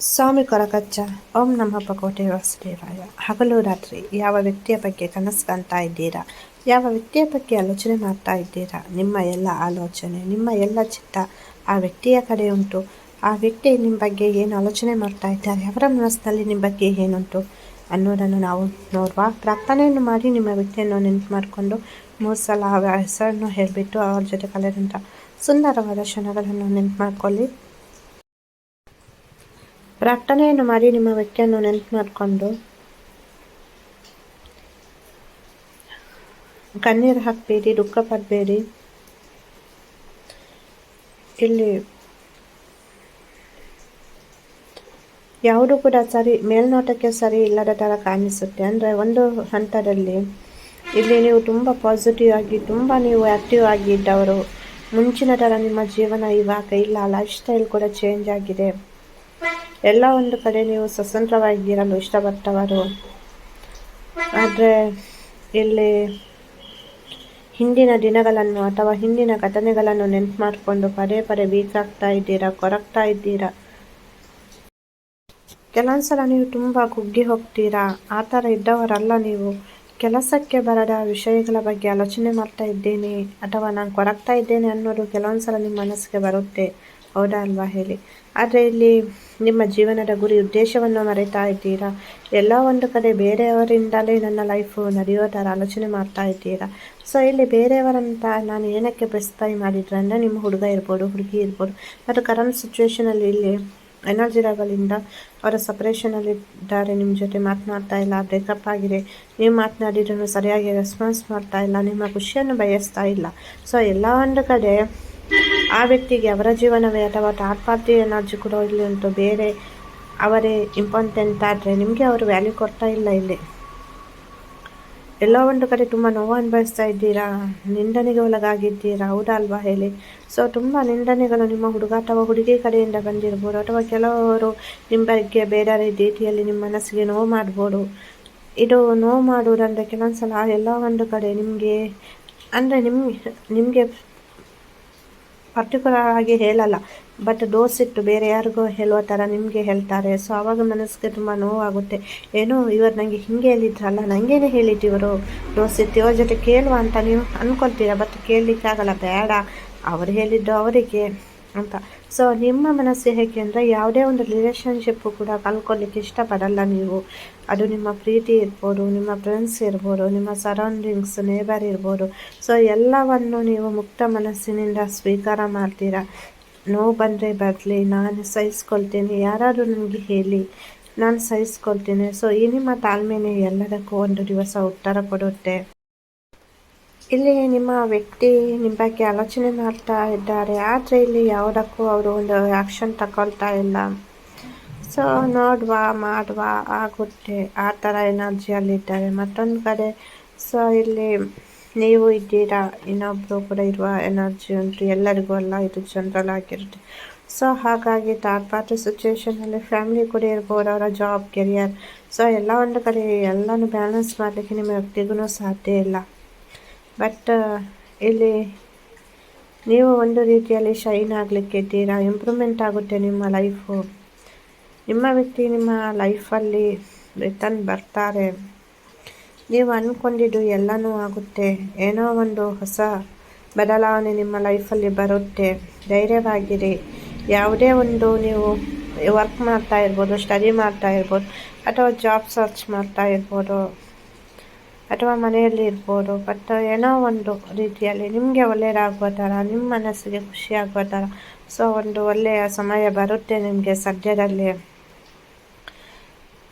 ಸ್ವಾಮಿ ಕೊರಕಚ್ಚ. ಓಂ ನಮ್ಮ ಪಕೋಟೆ ವಾಸುದೇವಾಯ. ಹಗಲು ರಾತ್ರಿ, ಯಾವ ವ್ಯಕ್ತಿಯ ಬಗ್ಗೆ ಕನಸು ಕಾಣ್ತಾ ಇದ್ದೀರಾ? ಯಾವ ವ್ಯಕ್ತಿಯ ಬಗ್ಗೆ ಆಲೋಚನೆ ಮಾಡ್ತಾ ಇದ್ದೀರಾ? ನಿಮ್ಮ ಎಲ್ಲ ಆಲೋಚನೆ, ನಿಮ್ಮ ಎಲ್ಲ ಚಿತ್ತ ಆ ವ್ಯಕ್ತಿಯ ಕಡೆ ಉಂಟು. ಆ ವ್ಯಕ್ತಿ ನಿಮ್ಮ ಬಗ್ಗೆ ಏನು ಆಲೋಚನೆ ಮಾಡ್ತಾ ಇದ್ದಾರೆ? ಅವರ ಮನಸ್ಸಿನಲ್ಲಿ ನಿಮ್ಮ ಬಗ್ಗೆ ಏನುಂಟು? ಅನ್ನೋದನ್ನು ನಾವು ನೋಡುವ. ಪ್ರಾರ್ಥನೆಯನ್ನು ಮಾಡಿ ನಿಮ್ಮ ವ್ಯಕ್ತಿಯನ್ನು ನೆನಪು ಮಾಡಿಕೊಂಡು ಮೂರು ಸಲ ಅವರ ಹೆಸರನ್ನು ಹೇಳಿಬಿಟ್ಟು ಅವ್ರ ಜೊತೆ ಕಳೆದಂಥ ಸುಂದರವಾದ ಕ್ಷಣಗಳನ್ನು ನೆನಪು ಮಾಡ್ಕೊಳ್ಳಿ. ಪ್ರಾರ್ಥನೆಯನ್ನು ಮಾಡಿ ನಿಮ್ಮ ವ್ಯಕ್ತಿಯನ್ನು ನೆನಪು ಮಾಡಿಕೊಂಡು ಕಣ್ಣೀರು ಹಾಕಬೇಡಿ, ದುಃಖ ಪಡಬೇಡಿ. ಇಲ್ಲಿ ಯಾವುದು ಕೂಡ ಸರಿ, ಮೇಲ್ನೋಟಕ್ಕೆ ಸರಿ ಇಲ್ಲದ ಥರ ಕಾಣಿಸುತ್ತೆ. ಅಂದರೆ ಒಂದು ಹಂತದಲ್ಲಿ ಇಲ್ಲಿ ನೀವು ತುಂಬ ಪಾಸಿಟಿವ್ ಆಗಿ, ತುಂಬ ನೀವು ಆ್ಯಕ್ಟಿವ್ ಆಗಿ ಇದ್ದವರು, ಮುಂಚಿನ ಥರ ನಿಮ್ಮ ಜೀವನ ಇವಾಗ ಇಲ್ಲ ಲೈಫ್ ಸ್ಟೈಲ್ ಕೂಡ ಚೇಂಜ್ ಆಗಿದೆ. ಎಲ್ಲ ಒಂದು ಕಡೆ ನೀವು ಸ್ವತಂತ್ರವಾಗಿರಲು ಇಷ್ಟಪಟ್ಟವರು. ಆದರೆ ಇಲ್ಲಿ ಹಿಂದಿನ ದಿನಗಳನ್ನು ಅಥವಾ ಹಿಂದಿನ ಘಟನೆಗಳನ್ನು ನೆನಪು ಮಾಡಿಕೊಂಡು ಪದೇ ಪದೇ ವೀಕ್ ಆಗ್ತಾ ಇದ್ದೀರಾ, ಕೊರಗ್ತಾ ಇದ್ದೀರಾ? ಕೆಲವೊಂದ್ಸಲ ನೀವು ತುಂಬ ಕುಗ್ಗಿ ಹೋಗ್ತೀರಾ? ಆ ಥರ ಇದ್ದವರಲ್ಲ ನೀವು. ಕೆಲಸಕ್ಕೆ ಬರದ ವಿಷಯಗಳ ಬಗ್ಗೆ ಆಲೋಚನೆ ಮಾಡ್ತಾ ಇದ್ದೇನೆ. ಅಥವಾ ನಾನು ಕೊರಗ್ತಾ ಇದ್ದೇನೆ ಅನ್ನೋದು ಕೆಲವೊಂದ್ಸಲ ನಿಮ್ಮ ಮನಸ್ಸಿಗೆ ಬರುತ್ತೆ. ಹೌದಾ ಅಲ್ವಾ ಹೇಳಿ? ಆದರೆ ಇಲ್ಲಿ ನಿಮ್ಮ ಜೀವನದ ಗುರಿ ಉದ್ದೇಶವನ್ನು ಮರೆತಾ ಇದ್ದೀರಾ? ಎಲ್ಲ ಒಂದು ಕಡೆ ಬೇರೆಯವರಿಂದಲೇ ನನ್ನ ಲೈಫು ನಡೆಯೋ ಥರ ಆಲೋಚನೆ ಮಾಡ್ತಾ ಇದ್ದೀರಾ? ಸೊ ಇಲ್ಲಿ ಬೇರೆಯವರಂತ ನಾನು ಏನಕ್ಕೆ ಪ್ರೆಸ್ಪೈ ಮಾಡಿದ್ರೆ ಅಂದರೆ ನಿಮ್ಮ ಹುಡುಗ ಇರ್ಬೋದು, ಹುಡುಗಿ ಇರ್ಬೋದು. ಮತ್ತು ಕರೆಂಟ್ ಸಿಚುವೇಶನಲ್ಲಿ ಇಲ್ಲಿ ಎನರ್ಜಿ ಲೆವೆಲಿಂದ ಅವರ ಸಪ್ರೇಷನಲ್ಲಿದ್ದಾರೆ ನಿಮ್ಮ ಜೊತೆ ಮಾತನಾಡ್ತಾ ಇಲ್ಲ ಬ್ರೇಕಪ್ ಆಗಿದೆ. ನೀವು ಮಾತನಾಡಿದ್ರು ಸರಿಯಾಗಿ ರೆಸ್ಪಾನ್ಸ್ ಮಾಡ್ತಾ ಇಲ್ಲ, ನಿಮ್ಮ ಖುಷಿಯನ್ನು ಬಯಸ್ತಾ ಇಲ್ಲ. ಸೊ ಎಲ್ಲ ಒಂದು ಕಡೆ ಆ ವ್ಯಕ್ತಿಗೆ ಅವರ ಜೀವನವೇ ಅಥವಾ ಪಾರ್ಟಿ ಎನರ್ಜಿ ಕೂಡ ಇಲ್ಲಿ ಉಂಟು, ಬೇರೆ ಅವರೇ ಇಂಪಾರ್ಟೆಂಟ್ ಆದರೆ ನಿಮಗೆ ಅವರು ವ್ಯಾಲ್ಯೂ ಕೊಡ್ತಾ ಇಲ್ಲ ಇಲ್ಲಿ. ಎಲ್ಲೋ ಒಂದು ಕಡೆ ತುಂಬ ನೋವು ಅನುಭವಿಸ್ತಾ ಇದ್ದೀರಾ? ನಿಂದನೆಗೆ ಒಳಗಾಗಿದ್ದೀರಾ? ಹೌದಾ ಅಲ್ವಾ ಹೇಳಿ. ಸೊ ತುಂಬ ನಿಂದನೆಗಳು ನಿಮ್ಮ ಹುಡುಗ ಅಥವಾ ಹುಡುಗಿ ಕಡೆಯಿಂದ ಬಂದಿರ್ಬೋದು ಅಥವಾ ಕೆಲವರು ನಿಮ್ಮ ಬಗ್ಗೆ ಬೇರೆ ರೀತಿಯಲ್ಲಿ ನಿಮ್ಮ ಮನಸ್ಸಿಗೆ ನೋವು ಮಾಡ್ಬೋದು. ಇದು ನೋವು ಮಾಡುವುದಂದರೆ ಕೆಲವೊಂದು ಸಲ ಎಲ್ಲ ಒಂದು ಕಡೆ ನಿಮಗೆ, ಅಂದರೆ ನಿಮ್ಗೆ, ನಿಮಗೆ ಪರ್ಟಿಕ್ಯುಲರ್ ಆಗಿ ಹೇಳಲ್ಲ ಬಟ್ ಇಟ್ಟು ಬೇರೆ ಯಾರಿಗೋ ಹೇಳುವ ಥರ ನಿಮಗೆ ಹೇಳ್ತಾರೆ. ಸೊ ಆವಾಗ ಮನಸ್ಸಿಗೆ ತುಂಬ ನೋವಾಗುತ್ತೆ. ಏನೋ ಇವರು ನನಗೆ ಹಿಂಗೆ ಹೇಳಿದ್ರಲ್ಲ ನನಗೇನೆ ಹೇಳಿದ್ದು ಇವರು? ಇಟ್ಟು ಇವ್ರ ಜೊತೆ ಕೇಳುವ ಅಂತ ನೀವು ಅಂದ್ಕೊಳ್ತೀರ ಬಟ್ ಕೇಳಲಿಕ್ಕೆ ಆಗಲ್ಲ ಬೇಡ. ಅವ್ರು ಹೇಳಿದ್ದು ಅವರಿಗೆ. ಅಂತ. ಸೊ ನಿಮ್ಮ ಮನಸ್ಸು ಹೇಗೆ ಅಂದರೆ ಯಾವುದೇ ಒಂದು ರಿಲೇಷನ್ಶಿಪ್ಪು ಕೂಡ ಕಲ್ಕೊಳ್ಳಿಕ್ಕೆ ಇಷ್ಟಪಡಲ್ಲ ನೀವು. ಅದು ನಿಮ್ಮ ಪ್ರೀತಿ ಇರ್ಬೋದು, ನಿಮ್ಮ ಫ್ರೆಂಡ್ಸ್ ಇರ್ಬೋದು, ನಿಮ್ಮ ಸರೌಂಡಿಂಗ್ಸ್ ನೇಬರ್ ಇರ್ಬೋದು. ಸೊ ಎಲ್ಲವನ್ನು ನೀವು ಮುಕ್ತ ಮನಸ್ಸಿನಿಂದ ಸ್ವೀಕಾರ ಮಾಡ್ತೀರಾ? ನೋವು ಬಂದರೆ ಬರಲಿ, ನಾನು ಸಹಿಸ್ಕೊಳ್ತೀನಿ, ಯಾರಾದರೂ ನನಗೆ ಹೇಳಿ, ನಾನು ಸಹಿಸ್ಕೊಳ್ತೀನಿ. ಸೊ ಈ ನಿಮ್ಮ ತಾಳ್ಮೆನೇ ಎಲ್ಲದಕ್ಕೂ ಒಂದು ದಿವಸ ಉತ್ತರ ಕೊಡುತ್ತೆ. ಇಲ್ಲಿ ನಿಮ್ಮ ವ್ಯಕ್ತಿ ನಿಮ್ಮ ಬಗ್ಗೆ ಆಲೋಚನೆ ಮಾಡ್ತಾ ಇದ್ದಾರೆ, ಆದರೆ ಇಲ್ಲಿ ಯಾವುದಕ್ಕೂ ಅವರು ಒಂದು ಆ್ಯಕ್ಷನ್ ತಗೊಳ್ತಾ ಇಲ್ಲ. ಸೊ ನೋಡುವ, ಮಾಡುವ, ಆಗುತ್ತೆ. ಆ ಥರ ಎನರ್ಜಿಯಲ್ಲಿದ್ದಾರೆ ಮತ್ತೊಂದು ಕಡೆ ಸೊ ಇಲ್ಲಿ ನೀವು ಇದ್ದೀರಾ? ಇನ್ನೊಬ್ಬರು ಕೂಡ ಇರುವ ಎನರ್ಜಿ ಉಂಟು. ಎಲ್ಲರಿಗೂ ಅಲ್ಲ, ಇದು ಜನರಲ್ ಆಗಿರುತ್ತೆ. ಸೊ ಹಾಗಾಗಿ ಥರ್ಡ್ ಪಾರ್ಟಿ ಸಿಚುವೇಷನಲ್ಲಿ ಫ್ಯಾಮಿಲಿ ಕೂಡ ಇರ್ಬೋದು, ಅವರ ಜಾಬ್ ಕೆರಿಯರ್ ಸೊ ಎಲ್ಲ ಒಂದು ಕಡೆ ಎಲ್ಲನೂ ಬ್ಯಾಲೆನ್ಸ್ ಮಾಡಲಿಕ್ಕೆ ನಿಮ್ಮ ವ್ಯಕ್ತಿಗೂ ಸಾಧ್ಯ ಇಲ್ಲ. ಬಟ್ ಇಲ್ಲಿ ನೀವು ಒಂದು ರೀತಿಯಲ್ಲಿ ಶೈನ್ ಆಗಲಿಕ್ಕೆ ಇದ್ದೀರಾ ಇಂಪ್ರೂವ್ಮೆಂಟ್ ಆಗುತ್ತೆ ನಿಮ್ಮ ಲೈಫು ನಿಮ್ಮ ವ್ಯಕ್ತಿ ನಿಮ್ಮ ಲೈಫಲ್ಲಿ ರಿಟರ್ನ್ ಬರ್ತಾರೆ. ನೀವು ಅಂದ್ಕೊಂಡಿದ್ದು ಎಲ್ಲನೂ ಆಗುತ್ತೆ. ಏನೋ ಒಂದು ಹೊಸ ಬದಲಾವಣೆ ನಿಮ್ಮ ಲೈಫಲ್ಲಿ ಬರುತ್ತೆ. ಧೈರ್ಯವಾಗಿರಿ. ಯಾವುದೇ ಒಂದು ನೀವು ವರ್ಕ್ ಮಾಡ್ತಾ ಇರ್ಬೋದು ಸ್ಟಡಿ ಮಾಡ್ತಾ ಇರ್ಬೋದು, ಅಥವಾ ಜಾಬ್ ಸರ್ಚ್ ಮಾಡ್ತಾ ಇರ್ಬೋದು. ಅಥವಾ ಮನೆಯಲ್ಲಿ ಇರ್ಬೋದು ಬಟ್ ಏನೋ ಒಂದು ರೀತಿಯಲ್ಲಿ ನಿಮಗೆ ಒಳ್ಳೆಯದಾಗುವ ಥರ, ನಿಮ್ಮ ಮನಸ್ಸಿಗೆ ಖುಷಿ ಆಗುವ ಥರ. ಸೊ ಒಂದು ಒಳ್ಳೆಯ ಸಮಯ ಬರುತ್ತೆ ನಿಮಗೆ ಸದ್ಯದಲ್ಲಿ.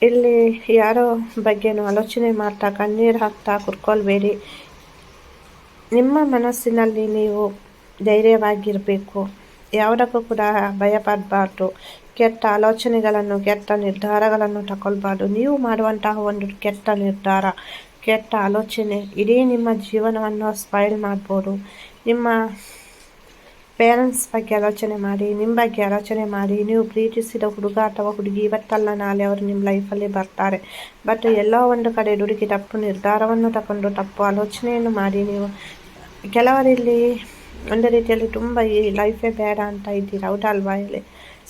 ಇಲ್ಲಿ ಯಾರೋ ಬಗ್ಗೆನೂ ಆಲೋಚನೆ ಮಾಡ್ತಾ, ಕಣ್ಣೀರು ಹಾಕ್ತಾ ಕುರ್ಕೊಳ್ಬೇಡಿ ನಿಮ್ಮ ಮನಸ್ಸಿನಲ್ಲಿ ನೀವು ಧೈರ್ಯವಾಗಿರಬೇಕು. ಯಾವುದಕ್ಕೂ ಕೂಡ ಭಯಪಡಬಾರ್ದು. ಕೆಟ್ಟ ಆಲೋಚನೆಗಳನ್ನು, ಕೆಟ್ಟ ನಿರ್ಧಾರಗಳನ್ನು ತಗೊಳ್ಬಾರ್ದು. ನೀವು ಮಾಡುವಂತಹ ಒಂದು ಕೆಟ್ಟ ನಿರ್ಧಾರ. ಕೆಟ್ಟ ಆಲೋಚನೆ. ಇಡೀ ನಿಮ್ಮ ಜೀವನವನ್ನು ಸ್ಪೈಲ್ ಮಾಡ್ಬೋದು. ನಿಮ್ಮ ಪೇರೆಂಟ್ಸ್ ಬಗ್ಗೆ ಆಲೋಚನೆ ಮಾಡಿ ನಿಮ್ಮ ಬಗ್ಗೆ ಆಲೋಚನೆ ಮಾಡಿ. ನೀವು ಪ್ರೀತಿಸಿದ ಹುಡುಗ ಅಥವಾ ಹುಡುಗಿ ಇವತ್ತಲ್ಲ, ನಾಳೆ ಅವರು ನಿಮ್ಮ ಲೈಫಲ್ಲಿ ಬರ್ತಾರೆ. ಬಟ್ ಎಲ್ಲೋ ಒಂದು ಕಡೆ ಹುಡುಗಿ ತಪ್ಪು ನಿರ್ಧಾರವನ್ನು ತಗೊಂಡು ತಪ್ಪು ಆಲೋಚನೆಯನ್ನು ಮಾಡಿ ನೀವು. ಕೆಲವರಿಲ್ಲಿ ಒಂದು ರೀತಿಯಲ್ಲಿ ತುಂಬ ಈ ಲೈಫೇ ಬೇಡ ಅಂತ ಇದ್ದೀರಾ? ಹೌದಲ್ವಾ ಹೇಳಿ.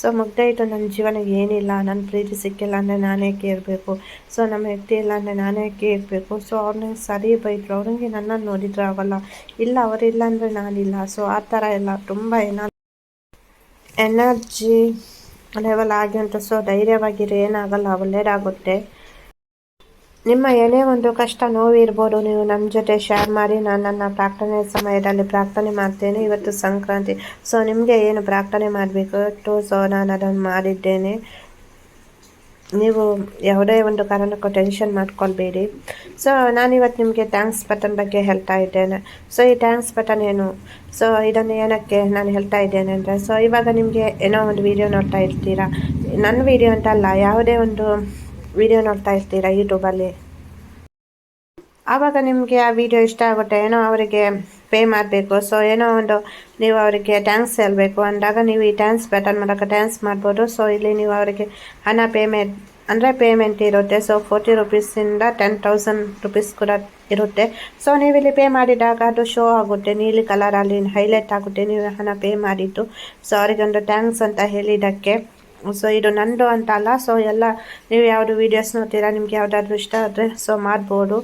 ಸೊ ಮುಗ್ದಾಯಿತು. ನನ್ನ ಜೀವನ ಏನಿಲ್ಲ ನನ್ನ ಪ್ರೀತಿ ಸಿಕ್ಕಿಲ್ಲ ಅಂದರೆ ನಾನೇ ಇರಬೇಕು ಸೊ ನಮ್ಮ ವ್ಯಕ್ತಿ ಇಲ್ಲ ಅಂದರೆ ನಾನೇ ಇರಬೇಕು ಸೊ ಅವ್ರನ್ನ ಸರಿ ಬೈದರು. ಅವ್ರಿಗೆ ನನ್ನನ್ನು ನೋಡಿದ್ರೆ ಆಗಲ್ಲ. ಇಲ್ಲ ಅವರಿಲ್ಲ ಅಂದರೆ ನಾನಿಲ್ಲ. ಸೊ ಆ ಥರ ಎಲ್ಲ ತುಂಬ ಏನಾದ್ರು ಎನರ್ಜಿ ಲೆವೆಲ್ ಆಗಿ ಅಂತ ಸೊ ಧೈರ್ಯವಾಗಿರೋ ಏನಾಗಲ್ಲ. ಒಳ್ಳೇದಾಗುತ್ತೆ. ನಿಮ್ಮ ಏನೇ ಒಂದು ಕಷ್ಟ ನೋವಿರ್ಬೋದು. ನೀವು ನಮ್ಮ ಜೊತೆ ಶೇರ್ ಮಾಡಿ, ನಾನು ನನ್ನ ಪ್ರಾರ್ಥನೆ ಸಮಯದಲ್ಲಿ ಪ್ರಾರ್ಥನೆ ಮಾಡ್ತೇನೆ ಇವತ್ತು ಸಂಕ್ರಾಂತಿ. ಸೊ ನಿಮಗೆ ಏನು ಪ್ರಾರ್ಥನೆ ಮಾಡಬೇಕು? ಸೊ ನಾನು ಅದನ್ನು ಮಾಡಿದ್ದೇನೆ. ನೀವು ಯಾವುದೇ ಒಂದು ಕಾರಣಕ್ಕೂ ಟೆನ್ಷನ್ ಮಾಡ್ಕೊಳ್ಬೇಡಿ. ಸೊ ನಾನಿವತ್ತು ನಿಮಗೆ ಥ್ಯಾಂಕ್ಸ್ ಬಟನ್ ಬಗ್ಗೆ ಹೇಳ್ತಾ ಇದ್ದೇನೆ. ಸೊ ಈ ಥ್ಯಾಂಕ್ಸ್ ಬಟನ್ ಏನು? ಸೊ ಇದನ್ನು ಏನಕ್ಕೆ ನಾನು ಹೇಳ್ತಾ ಇದ್ದೇನೆ ಅಂದರೆ ಸೊ ಇವಾಗ ನಿಮಗೆ ಏನೋ ಒಂದು ವಿಡಿಯೋ ನೋಡ್ತಾ ಇರ್ತೀರಾ? ನನ್ನ ವಿಡಿಯೋ ಅಂತಲ್ಲ ಯಾವುದೇ ಒಂದು ವಿಡಿಯೋ ನೋಡ್ತಾ ಇರ್ತೀರಾ ಯೂಟ್ಯೂಬಲ್ಲಿ ಆವಾಗ ನಿಮಗೆ ಆ ವಿಡಿಯೋ ಇಷ್ಟ ಆಗುತ್ತೆ, ಏನೋ ಅವರಿಗೆ ಪೇ ಮಾಡಬೇಕು ಸೊ ಏನೋ ಒಂದು ನೀವು ಅವರಿಗೆ ಟ್ಯಾಂಕ್ಸ್ ಹೇಳಬೇಕು, ಅಂದಾಗ ನೀವು ಈ ಟ್ಯಾಂಕ್ಸ್ ಬಟನ್ ಮೂಲಕ ಟ್ಯಾಂಕ್ಸ್ ಮಾಡ್ಬೋದು ಸೊ ಇಲ್ಲಿ ನೀವು ಅವರಿಗೆ ಹಣ ಪೇಮೆಂಟ್ ಅಂದರೆ ಪೇಮೆಂಟ್ ಇರುತ್ತೆ ಸೊ ಫೋರ್ಟಿ ರುಪೀಸಿಂದ ಟೆನ್ ತೌಸಂಡ್ ರುಪೀಸ್ ಕೂಡ ಇರುತ್ತೆ. ಸೊ ನೀವಿಲ್ಲಿ ಪೇ ಮಾಡಿದಾಗ ಅದು ಶೋ ಆಗುತ್ತೆ, ನೀಲಿ ಕಲರಲ್ಲಿ ಹೈಲೈಟ್ ಆಗುತ್ತೆ, ನೀವು ಹಣ ಪೇ ಮಾಡಿದ್ದು. ಸೊ ಅವರಿಗೊಂದು ಟ್ಯಾಂಕ್ಸ್ ಅಂತ ಹೇಳಿದ್ದಕ್ಕೆ. ಸೊ ಇದು ನಂದು ಅಂತ ಅಲ್ಲ ಸೊ ಎಲ್ಲ ನೀವು ಯಾವುದು ವೀಡಿಯೋಸ್ ನೋಡ್ತೀರಾ, ನಿಮ್ಗೆ ಯಾವುದಾದ್ರೂ ಇಷ್ಟ ಆದರೆ ಸೊ ಮಾಡ್ಬೋದು.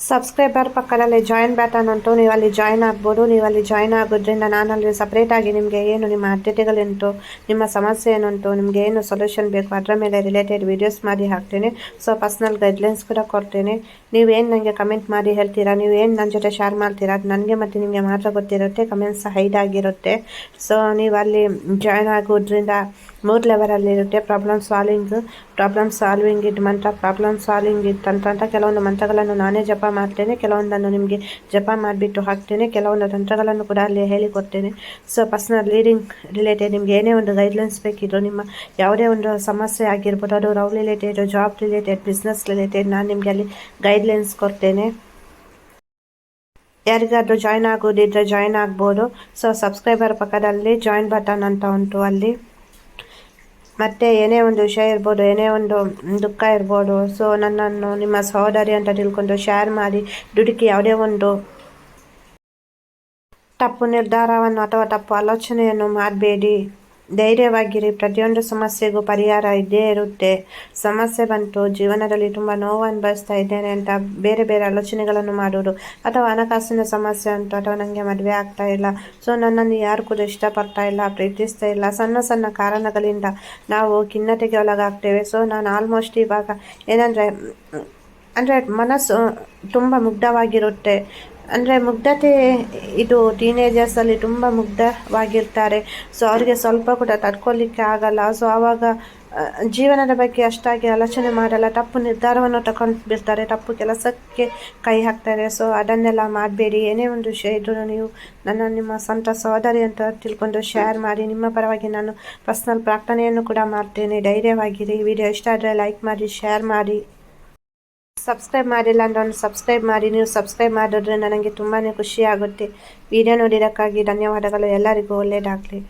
ಸಬ್ಸ್ಕ್ರೈಬರ್ ಪಕ್ಕದಲ್ಲಿ ಜಾಯಿನ್ ಬಟನ್ ಉಂಟು. ನೀವು ಅಲ್ಲಿ ಜಾಯಿನ್ ಆಗ್ಬೋದು. ನೀವು ಅಲ್ಲಿ ಜಾಯಿನ್ ಆಗೋದ್ರಿಂದ ನಾನಲ್ಲಿ ಸಪ್ರೇಟಾಗಿ ನಿಮಗೆ ಏನು ನಿಮ್ಮ ಅತಿಥಿಗಳುಂಟು, ನಿಮ್ಮ ಸಮಸ್ಯೆ ಏನುಂಟು, ನಿಮಗೆ ಏನು ಸೊಲ್ಯೂಷನ್ ಬೇಕು, ಅದರ ಮೇಲೆ ರಿಲೇಟೆಡ್ ವೀಡಿಯೋಸ್ ಮಾಡಿ ಹಾಕ್ತೇನೆ. ಸೊ ಪರ್ಸ್ನಲ್ ಗೈಡ್ಲೈನ್ಸ್ ಕೂಡ ಕೊಡ್ತೇನೆ. ನೀವೇನು ನನಗೆ ಕಮೆಂಟ್ ಮಾಡಿ ಹೇಳ್ತೀರಾ? ನೀವು ಏನು ನನ್ನ ಜೊತೆ ಶೇರ್ ಮಾಡ್ತೀರಾ? ಅದು ನನಗೆ ಮತ್ತು ನಿಮಗೆ ಮಾತ್ರ ಗೊತ್ತಿರುತ್ತೆ ಕಮೆಂಟ್ಸ್ ಹೈಡ್ ಆಗಿರುತ್ತೆ. ಸೊ ನೀವು ಅಲ್ಲಿ ಜಾಯ್ನ್ ಆಗೋದ್ರಿಂದ ಮೂರು ಲೆವೆಲಲ್ಲಿರುತ್ತೆ ಪ್ರಾಬ್ಲಮ್ ಸಾಲ್ವಿಂಗ್ ಪ್ರಾಬ್ಲಮ್ ಸಾಲ್ವಿಂಗ್ ಇದು ಮಂತ್ರ ಪ್ರಾಬ್ಲಮ್ ಸಾಲ್ವಿಂಗ್ ಇದು ತಂತ್ರ ಕೆಲವೊಂದು ಮಂತ್ರಗಳನ್ನು ನಾನೇ ಜಪ ಮಾಡ್ತೇನೆ, ಕೆಲವೊಂದನ್ನು ನಿಮಗೆ ಜಪ ಮಾಡಿಬಿಟ್ಟು ಹಾಕ್ತೇನೆ, ಕೆಲವೊಂದು ತಂತ್ರಗಳನ್ನು ಕೂಡ ಅಲ್ಲಿ ಹೇಳಿಕೊಡ್ತೇನೆ ಸೊ ಪರ್ಸ್ನಲ್ ರೀಡಿಂಗ್ ರಿಲೇಟೆಡ್ ನಿಮ್ಗೆ ಏನೇ ಒಂದು ಗೈಡ್ಲೈನ್ಸ್ ಬೇಕಿದ್ರು, ನಿಮ್ಮ ಯಾವುದೇ ಒಂದು ಸಮಸ್ಯೆ ಆಗಿರ್ಬೋದು, ಅದು love related job related business related ನಾನು ನಿಮಗೆ ಅಲ್ಲಿ ಗೈಡ್ಲೈನ್ಸ್ ಕೊಡ್ತೇನೆ. ಯಾರಿಗಾದರೂ ಜಾಯ್ನ್ ಆಗೋದಿದ್ರೆ ಜಾಯ್ನ್ ಆಗ್ಬೋದು. ಸೊ ಸಬ್ಸ್ಕ್ರೈಬರ್ ಪಕ್ಕದಲ್ಲಿ ಜಾಯಿನ್ ಬಟನ್ ಅಂತ ಉಂಟು ಅಲ್ಲಿ. ಮತ್ತು ಏನೇ ಒಂದು ವಿಷಯ ಇರ್ಬೋದು, ಏನೇ ಒಂದು ದುಃಖ ಇರ್ಬೋದು ಸೊ ನನ್ನನ್ನು, ನಿಮ್ಮ ಸಹೋದರಿ ಅಂತ ತಿಳ್ಕೊಂಡು ಶೇರ್ ಮಾಡಿ, ದುಡುಕಿ ಯಾವುದೇ ಒಂದು ತಪ್ಪು ನಿರ್ಧಾರವನ್ನು ಅಥವಾ ತಪ್ಪು ಆಲೋಚನೆಯನ್ನು ಮಾಡಬೇಡಿ. ಧೈರ್ಯವಾಗಿರಿ. ಪ್ರತಿಯೊಂದು ಸಮಸ್ಯೆಗೂ ಪರಿಹಾರ ಇದ್ದೇ ಇರುತ್ತೆ. ಸಮಸ್ಯೆ ಬಂತು, ಜೀವನದಲ್ಲಿ ತುಂಬ ನೋವು ಅನುಭವಿಸ್ತಾ ಇದ್ದೇನೆ ಅಂತ ಬೇರೆ ಬೇರೆ ಆಲೋಚನೆಗಳನ್ನು ಮಾಡೋದು ಅಥವಾ ಹಣಕಾಸಿನ ಸಮಸ್ಯೆ ಅಂತು ಅಥವಾ ನನಗೆ ಮದುವೆ ಆಗ್ತಾ ಇಲ್ಲ. ಸೊ ನನ್ನನ್ನು ಯಾರು ಕೂಡ ಇಷ್ಟಪಡ್ತಾ ಇಲ್ಲ, ಪ್ರೀತಿಸ್ತಾ ಇಲ್ಲ. ಸಣ್ಣ ಸಣ್ಣ ಕಾರಣಗಳಿಂದ ನಾವು ಖಿನ್ನತೆಗೆ ಒಳಗಾಗ್ತೇವೆ. ಸೊ ನಾನು ಆಲ್ಮೋಸ್ಟ್ ಇವಾಗ ಏನಂದರೆ, ಅಂದರೆ ಮನಸ್ಸು ತುಂಬ ಮುಗ್ಧವಾಗಿರುತ್ತೆ. ಅಂದರೆ ಮುಗ್ಧತೆ, ಇದು ಟೀನೇಜರ್ಸಲ್ಲಿ ತುಂಬ ಮುಗ್ಧವಾಗಿರ್ತಾರೆ. ಸೊ ಅವರಿಗೆ ಸ್ವಲ್ಪ ಕೂಡ ತಡ್ಕೊಳ್ಳಿಕ್ಕೆ ಆಗಲ್ಲ. ಸೊ ಆವಾಗ ಜೀವನದ ಬಗ್ಗೆ ಅಷ್ಟಾಗಿ ಆಲೋಚನೆ ಮಾಡಲ್ಲ. ತಪ್ಪು ನಿರ್ಧಾರವನ್ನು ತಗೊಂಡು ಬಿಡ್ತಾರೆ ತಪ್ಪು ಕೆಲಸಕ್ಕೆ ಕೈ ಹಾಕ್ತಾರೆ. ಸೊ ಅದನ್ನೆಲ್ಲ ಮಾಡಬೇಡಿ. ಏನೇ ಒಂದು ವಿಷಯ ಇದ್ದರೂ ನೀವು ನನ್ನ, ನಿಮ್ಮ ಸ್ವಂತ ಸಹೋದರಿ ಅಂತ ತಿಳ್ಕೊಂಡು ಶೇರ್ ಮಾಡಿ. ನಿಮ್ಮ ಪರವಾಗಿ ನಾನು ಪರ್ಸ್ನಲ್ ಪ್ರಾರ್ಥನೆಯನ್ನು ಕೂಡ ಮಾಡ್ತೇನೆ. ಧೈರ್ಯವಾಗಿರಿ. ವಿಡಿಯೋ ಇಷ್ಟ ಆದರೆ ಲೈಕ್ ಮಾಡಿ ಶೇರ್ ಮಾಡಿ. ಸಬ್ಸ್ಕ್ರೈಬ್ ಮಾಡಿಲ್ಲ ಅಂದ್ರೆ ಸಬ್ಸ್ಕ್ರೈಬ್ ಮಾಡಿ, ನೀವು ಸಬ್ಸ್ಕ್ರೈಬ್ ಮಾಡಿದ್ರೆ ನನಗೆ ತುಂಬಾ ಖುಷಿ ಆಗುತ್ತೆ. ವಿಡಿಯೋ ನೋಡಿರೋಕ್ಕಾಗಿ ಧನ್ಯವಾದಗಳು. ಎಲ್ಲರಿಗೂ ಒಳ್ಳೆಯದಾಗಲಿ